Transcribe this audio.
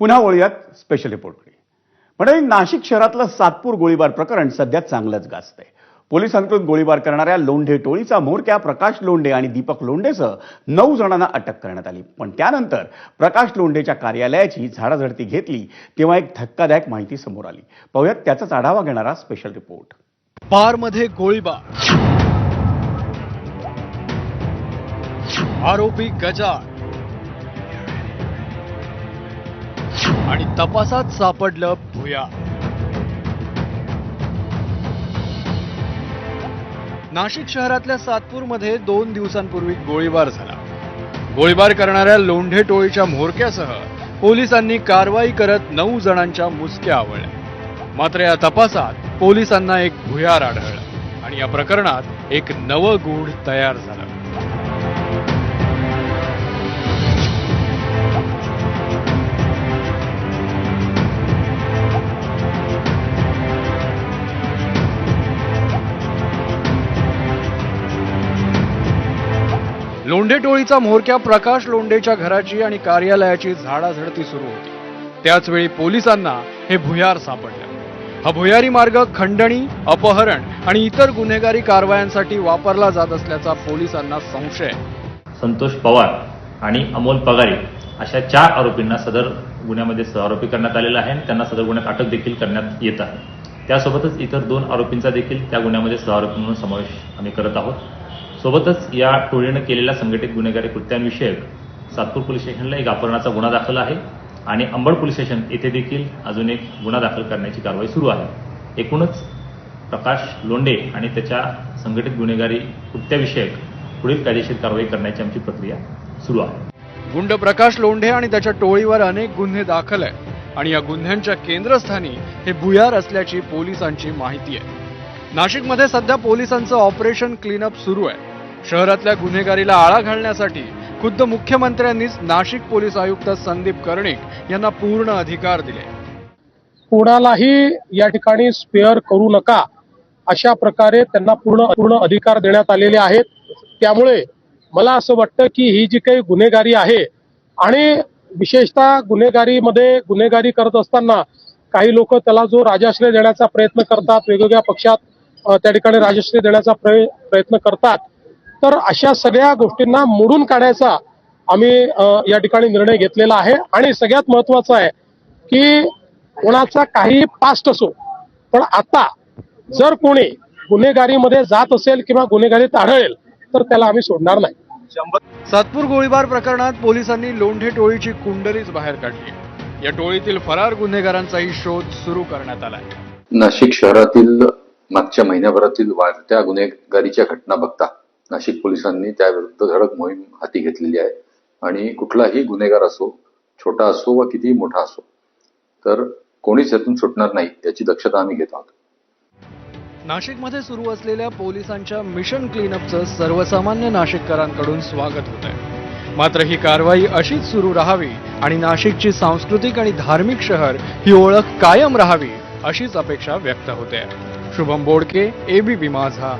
पुन्हा वळूयात स्पेशल रिपोर्टकडे म्हणजे नाशिक शहरातलं सातपूर गोळीबार प्रकरण सध्या चांगलंच गाजतंय. पोलिसांकडून गोळीबार करणाऱ्या लोंढे टोळीचा म्होरक्या प्रकाश लोंढे आणि दीपक लोंढेसह नऊ जणांना अटक करण्यात आली. पण त्यानंतर प्रकाश लोंढेच्या कार्यालयाची झाडाझडती घेतली तेव्हा एक धक्कादायक माहिती समोर आली. पाहूयात त्याचाच आढावा घेणारा स्पेशल रिपोर्ट बारमध्ये गोळीबार. आरोपी गजाड आणि तपासात सापडलं भुया. नाशिक शहरातल्या सातपूरमध्ये दोन दिवसांपूर्वी गोळीबार झाला. गोळीबार करणाऱ्या लोंढे टोळीच्या म्होरक्यासह पोलिसांनी कारवाई करत नऊ जणांच्या मुसक्या आवळल्या. मात्र या तपासात पोलिसांना एक भुयार आढळला आणि या प्रकरणात एक नवं गूढ तयार झालं. लोंढे टोळीचा म्होरक्या प्रकाश लोंढेच्या घराची आणि कार्यालयाची झाडाझडती सुरू होती. त्याचवेळी पोलिसांना हे भुयार सापडलं. हा भुयारी मार्ग खंडणी अपहरण आणि इतर गुन्हेगारी कारवायांसाठी वापरला जात असल्याचा पोलिसांना संशय. संतोष पवार आणि अमोल पगारे अशा चार आरोपींना सदर गुन्ह्यामध्ये सहआरोपी करण्यात आलेला आहे आणि त्यांना सदर गुन्ह्यात अटक देखील करण्यात येत आहे. त्यासोबतच इतर दोन आरोपींचा देखील त्या गुन्ह्यामध्ये सहआरोपी म्हणून समावेश आम्ही करत आहोत. सोबतच या टोळीनं केलेल्या संघटित गुन्हेगारी कृत्यांविषयक सातपूर पोलीस स्टेशनला एक अपहरणाचा गुन्हा दाखल आहे आणि अंबड पोलीस स्टेशन येथे देखील अजून एक गुन्हा दाखल करण्याची कारवाई सुरू आहे. एकूणच प्रकाश लोंढे आणि त्याच्या संघटित गुन्हेगारी कृत्याविषयक पुढील कायदेशीर कारवाई करण्याची आमची प्रक्रिया सुरू आहे. गुंड प्रकाश लोंढे आणि त्याच्या टोळीवर अनेक गुन्हे दाखल आहेत आणि या गुन्ह्यांच्या केंद्रस्थानी हे भुयार असल्याची पोलिसांची माहिती आहे. नाशिकमध्ये सध्या पोलिसांचं ऑपरेशन क्लीनअप सुरू आहे. शहरातल्या गुन्हेगारीला आळा घालण्यासाठी खुद्द मुख्यमंत्र्यांनीच नाशिक पोलीस आयुक्त संदीप कर्णिक यांना पूर्ण अधिकार दिले. कोणालाही या ठिकाणी स्पेअर करू नका अशा प्रकारे त्यांना पूर्ण पूर्ण अधिकार देण्यात आलेले आहेत. त्यामुळे मला असं वाटतं की ही जी काही गुन्हेगारी आहे आणि विशेषतः गुन्हेगारीमध्ये गुन्हेगारी करत असताना काही लोक त्याला जो राजाश्रय देण्याचा प्रयत्न करतात वेगवेगळ्या पक्षात त्या ठिकाणी राजाश्रय देण्याचा प्रय- प्रयत्न करतात. तर अशा सगळ्या गोष्टींना मोडून काढायचा आम्ही या ठिकाणी निर्णय घेतलेला आहे. आणि सगळ्यात महत्वाचं आहे की कोणाचा काही पास्ट असो पण आता जर कोणी गुन्हेगारीमध्ये जात असेल किंवा गुन्हेगारीत आढळेल तर त्याला आम्ही सोडणार नाही. सातपूर गोळीबार प्रकरणात पोलिसांनी लोंढे टोळीची कुंडलीच बाहेर काढली. या टोळीतील फरार गुन्हेगारांचाही शोध सुरू करण्यात आलाय नाशिक शहरातील मागच्या महिन्याभरातील वाढत्या गुन्हेगारीच्या घटना बघता नाशिक पोलिसांनी त्याविरुद्ध धडक मोहीम हाती घेतलेली आहे. आणि कुठलाही गुन्हेगार असो छोटा असो वा कितीही मोठा असो तर कोणीच यातून सुटणार नाही याची दक्षता आम्ही घेत आहोत. नाशिकमध्ये सुरू असलेल्या पोलिसांच्या मिशन क्लीनअपचं सर्वसामान्य नाशिककरांकडून स्वागत होत आहे. मात्र ही कारवाई अशीच सुरू राहावी आणि नाशिकची सांस्कृतिक आणि धार्मिक शहर ही ओळख कायम राहावी अशीच अपेक्षा व्यक्त होते. शुभम बोडके एबीपी माझा